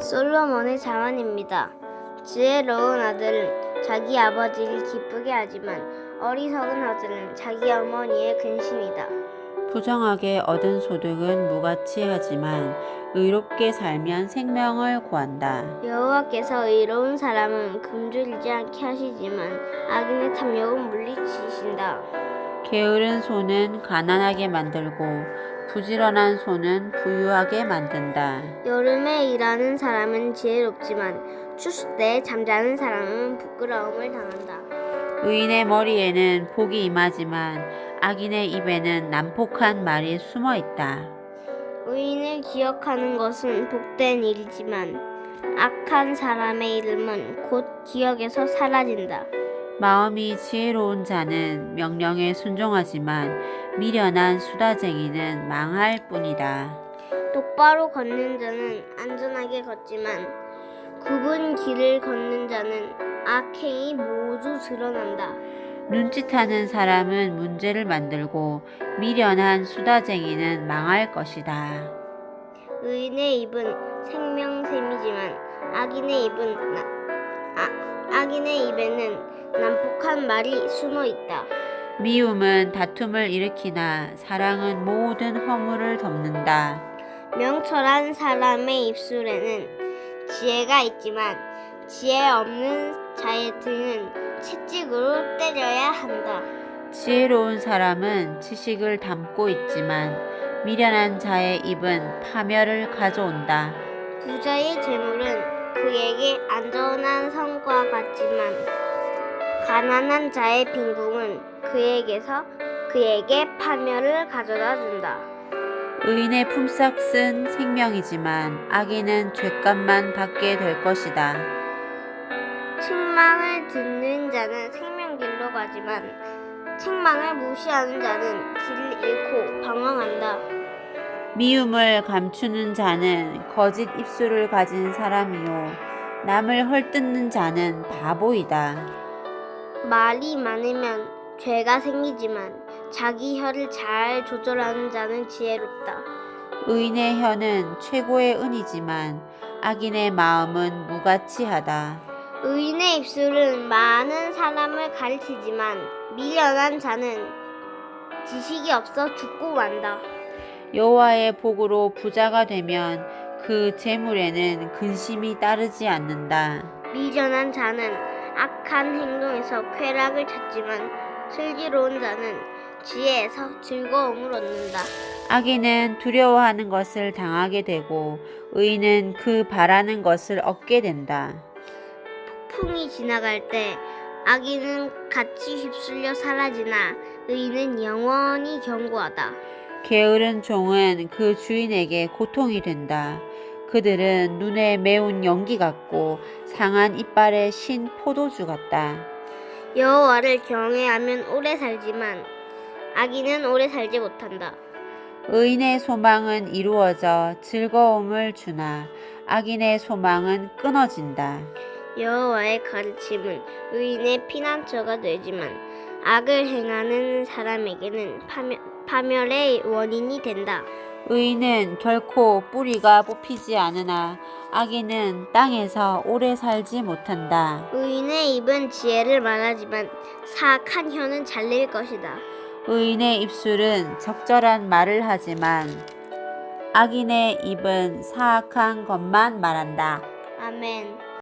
솔로몬의 자언입니다. 지혜로운 아들은 자기 아버지를 기쁘게 하지만 어리석은 아들은 자기 어머니의 근심이다. 부정하게 얻은 소득은 무가치하지만 의롭게 살면 생명을 구한다. 여호와께서 의로운 사람은 금줄이지 않게 하시지만 악인의 탐욕은 물리치신다. 게으른 손은 가난하게 만들고 부지런한 손은 부유하게 만든다. 여름에 일하는 사람은 지혜롭지만 추수 때 잠자는 사람은 부끄러움을 당한다. 의인의 머리에는 복이 임하지만 악인의 입에는 난폭한 말이 숨어 있다. 의인을 기억하는 것은 복된 일이지만 악한 사람의 이름은 곧 기억에서 사라진다. 마음이 지혜로운 자는 명령에 순종하지만 미련한 수다쟁이는 망할 뿐이다. 똑바로 걷는 자는 안전하게 걷지만 굽은 길을 걷는 자는 악행이 모두 드러난다. 눈짓하는 사람은 문제를 만들고 미련한 수다쟁이는 망할 것이다. 의인의 입은 생명샘이지만 악인의 입은 악인의 입에는 난폭한 말이 숨어 있다. 미움은 다툼을 일으키나 사랑은 모든 허물을 덮는다. 명철한 사람의 입술에는 지혜가 있지만 지혜 없는 자의 등은 채찍으로 때려야 한다. 지혜로운 사람은 지식을 담고 있지만 미련한 자의 입은 파멸을 가져온다. 부자의 재물은 그에게 안전한 성과 같지만 가난한 자의 빈궁은 그에게서 그에게 파멸을 가져다 준다. 의인의 품삯은 생명이지만 악인은 죄값만 받게 될 것이다. 책망을 듣는 자는 생명길로 가지만 책망을 무시하는 자는 길을 잃고 방황한다. 미움을 감추는 자는 거짓 입술을 가진 사람이요 남을 헐뜯는 자는 바보이다. 말이 많으면 죄가 생기지만 자기 혀를 잘 조절하는 자는 지혜롭다. 의인의 혀는 최고의 은이지만 악인의 마음은 무가치하다. 의인의 입술은 많은 사람을 가르치지만 미련한 자는 지식이 없어 죽고 만다. 여호와의 복으로 부자가 되면 그 재물에는 근심이 따르지 않는다. 미련한 자는 악한 행동에서 쾌락을 찾지만 슬기로운 자는 지혜에서 즐거움을 얻는다. 악인은 두려워하는 것을 당하게 되고 의인은 그 바라는 것을 얻게 된다. 풍이 지나갈 때 악인은 같이 휩쓸려 사라지나 의인은 영원히 견고하다. 게으른 종은 그 주인에게 고통이 된다. 그들은 눈에 매운 연기 같고 상한 이빨에 신 포도주 같다. 여호와를 경외하면 오래 살지만 악인은 오래 살지 못한다. 의인의 소망은 이루어져 즐거움을 주나 악인의 소망은 끊어진다. 여호와의 가르침은 의인의 피난처가 되지만 악을 행하는 사람에게는 파멸, 파멸 의 원인이 된다. 의인은 결코 뿌리가 뽑히지 않으나 악인은 땅에서 오래 살지 못한다. 의인의 입은 지혜를 말하지만 사악한 혀는 잘릴 것이다. 의인의 입술은 적절한 말을 하지만 악인의 입은 사악한 것만 말한다. 아멘.